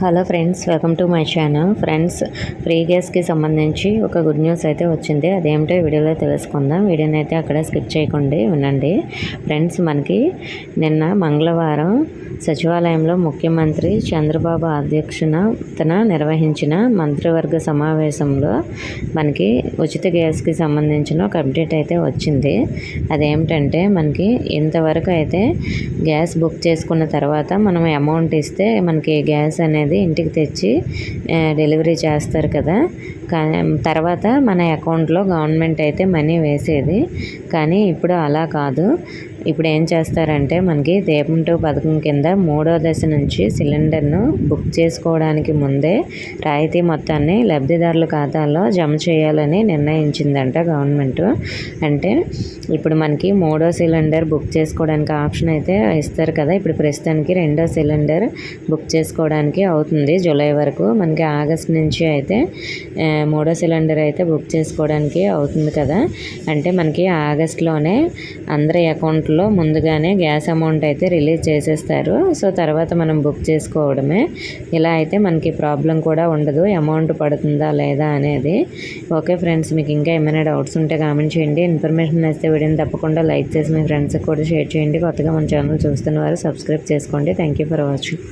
Hello friends welcome to my channel. Friends free గ్యాస్కి సంబంధించి ఒక good news అయితే వచ్చింది. అదేమిటో వీడియోలో తెలుసుకుందాం. వీడియోని అయితే అక్కడ స్కిప్ చేయకండి వినండి. ఫ్రెండ్స్ మనకి నిన్న మంగళవారం సచివాలయంలో ముఖ్యమంత్రి చంద్రబాబు అధ్యక్షన తన నిర్వహించిన మంత్రివర్గ సమావేశంలో మనకి ఉచిత గ్యాస్కి సంబంధించిన ఒక అప్డేట్ అయితే వచ్చింది. అదేమిటంటే మనకి ఇంతవరకు అయితే గ్యాస్ బుక్ చేసుకున్న తర్వాత మనం అమౌంట్ ఇస్తే మనకి గ్యాస్ అనేది ఇంటికి తెచ్చి డెలివరీ చేస్తారు కదా. కానీ తర్వాత మన అకౌంట్లో గవర్నమెంట్ అయితే మనీ వేసేది. కానీ ఇప్పుడు అలా కాదు. ఇప్పుడు ఏం చేస్తారంటే మనకి దీపం టూ పథకం కింద మూడో దశ నుంచి సిలిండర్ను బుక్ చేసుకోవడానికి ముందే రాయితీ మొత్తాన్ని లబ్ధిదారుల ఖాతాలో జమ చేయాలని నిర్ణయించిందంట గవర్నమెంట్. అంటే ఇప్పుడు మనకి మూడో సిలిండర్ బుక్ చేసుకోవడానికి ఆప్షన్ అయితే ఇస్తారు కదా. ఇప్పుడు ప్రస్తుతానికి రెండో సిలిండర్ బుక్ చేసుకోవడానికి అవుతుంది జూలై వరకు. మనకి ఆగస్ట్ నుంచి అయితే మూడో సిలిండర్ అయితే బుక్ చేసుకోవడానికి అవుతుంది కదా. అంటే మనకి ఆగస్ట్లోనే అందరి అకౌంట్లో ముందుగానే గ్యాస్ అమౌంట్ అయితే రిలీజ్ చేసేస్తారు. సో తర్వాత మనం బుక్ చేసుకోవడమే. ఇలా అయితే మనకి ప్రాబ్లం కూడా ఉండదు. అమౌంట్ పడుతుందా లేదా అనేది. ఓకే ఫ్రెండ్స్ మీకు ఇంకా ఏమైనా డౌట్స్ ఉంటే కామెంట్ చేయండి. ఇన్ఫర్మేషన్ నచ్చితే వీడియోని తప్పకుండా లైక్ చేసి మీ ఫ్రెండ్స్కి కూడా షేర్ చేయండి. కొత్తగా మన ఛానల్ చూస్తున్న వారు సబ్స్క్రైబ్ చేసుకోండి. Thank you for watching.